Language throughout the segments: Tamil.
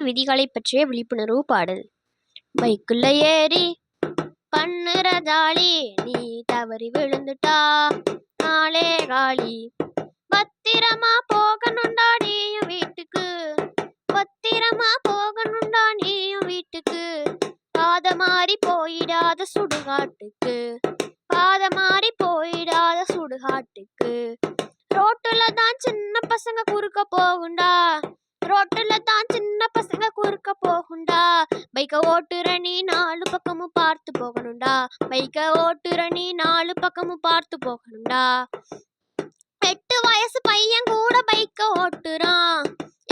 விதிகளை பற்றிய விழிப்புணர்வு பாடல். பைக்குள்ள ஏறி பண்ணுற ஜாலி நீ தவறி விழுந்துட்டா நாளே காலி. பத்திரமா போகணுண்டா நீயும் வீட்டுக்கு. பத்திரமா போகணுண்டா நீயும் வீட்டுக்கு. பாத மாறி போயிடாத சுடுகாட்டுக்கு. பாத மாறி போயிடாத சுடுகாட்டுக்கு. ரோட்டுல தான் சின்ன பசங்க குறுக்க போகுண்டா ரோட்டுல தான் சின்ன பசங்க குறுக்க போகுண்டா. பைக்க ஓட்டுற நீ நாலு பக்கமும் பார்த்து போகணும்டா பைக்க ஓட்டுற நீ நாலு பக்கமும் பார்த்து போகணும்டா எட்டு வயசு பையன் கூட பைக்க ஓட்டுறான்.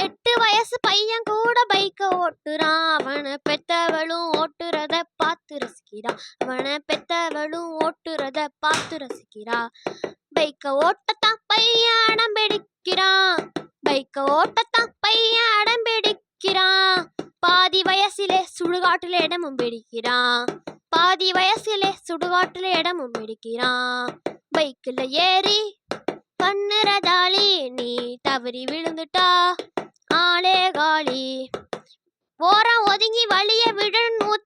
எட்டு வயசு பையன் கூட பைக்க ஓட்டுறான். அவனை பெத்தவளும் ஓட்டுறத பார்த்து ரசிக்கிறா. அவனை பெத்தவளும் ஓட்டுறத பார்த்து ரசிக்கிறா. பைக்க ஓட்டத்தான் பையன் அடம் பிடிக்கிறான். பைக்க ஓட்டத்தான் பையன் அடம் பிடிக்கிறான் பாதி வயசிலே சுடுகாட்டுல இடமும் பிடிக்கிறான் பாதி வயசிலே சுடுகாட்டுல இடமும் பிடிக்கிறான் பைக்கில் ஏறி பண்ணுறதாளி நீ தவறி விழுந்துட்டா. ஆளே காலி. ஓரம் ஒதுங்கி வழிய விடணும்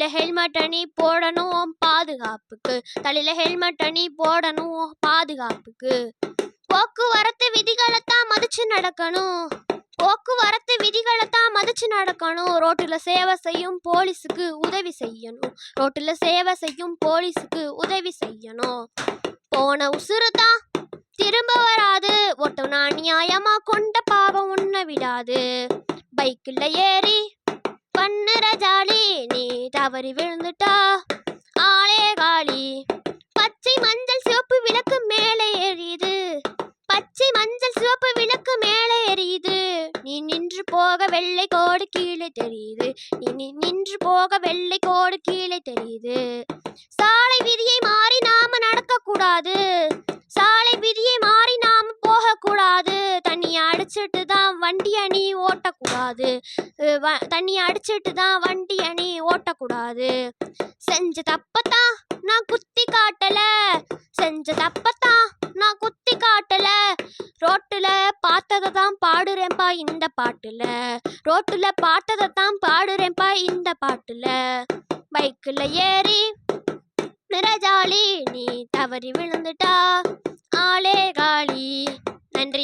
தலையில ஹெல்மெட் அணி போடணும் பாதுகாப்புக்கு. தலையில ஹெல்மெட் அணி போடணும் பாதுகாப்புக்கு. போக்குவரத்து விதிகளை தான் மதிச்சு நடக்கணும். போக்குவரத்து விதிகளை தான் மதிச்சு நடக்கணும். ரோட்டில் சேவை செய்யும் போலீஸுக்கு உதவி செய்யணும். ரோட்டில் சேவை செய்யும் போலீஸுக்கு உதவி செய்யணும். போன உசுறு தான் திரும்ப வராது. ஒட்டுனா நியாயமா கொண்ட பாவம் உன்னை விடாது. பைக்கில் ஏறி பண்ணுற ஜாலி நீ தவறி விழுந்துட்டா? ஆளே காளி. பச்சை மஞ்சள் சிவப்பு விளக்கு மேலே எரியுது. பச்சை மஞ்சள் சிவப்பு விளக்கு மேலே எரியுது. நீ நின்று போக வெள்ளை கோடு கீழே தெரியுது. நீ நின்று போக வெள்ளை கோடு கீழே தெரியுது. சாலை விதியை மாறி நாம நடக்க கூடாது சாலை விதியை மாறி நாம போக கூடாது தண்ணி அடிச்சிட்டு வண்டி அணி ஓட்டக்கூடாது. வ- தண்ணியை அடிச்சிட்டு தான் வண்டி அணி ஓட்டக்கூடாது. செஞ்ச தப்பத்தான் நான் குத்தி காட்டல. செஞ்ச தப்பத்தான் நான் குத்தி காட்டல. ரோட்டில் பார்த்ததை தான் பாடுறேன்ப்பா இந்த பாட்டுல. ரோட்டில் பார்த்ததை தான் பாடுறேன்ப்பா இந்த பாட்டுல. பைக்கில் ஏறி நிறஜாலி நீ தவறி விழுந்துட்டா. ஆளே காலி. நன்றி.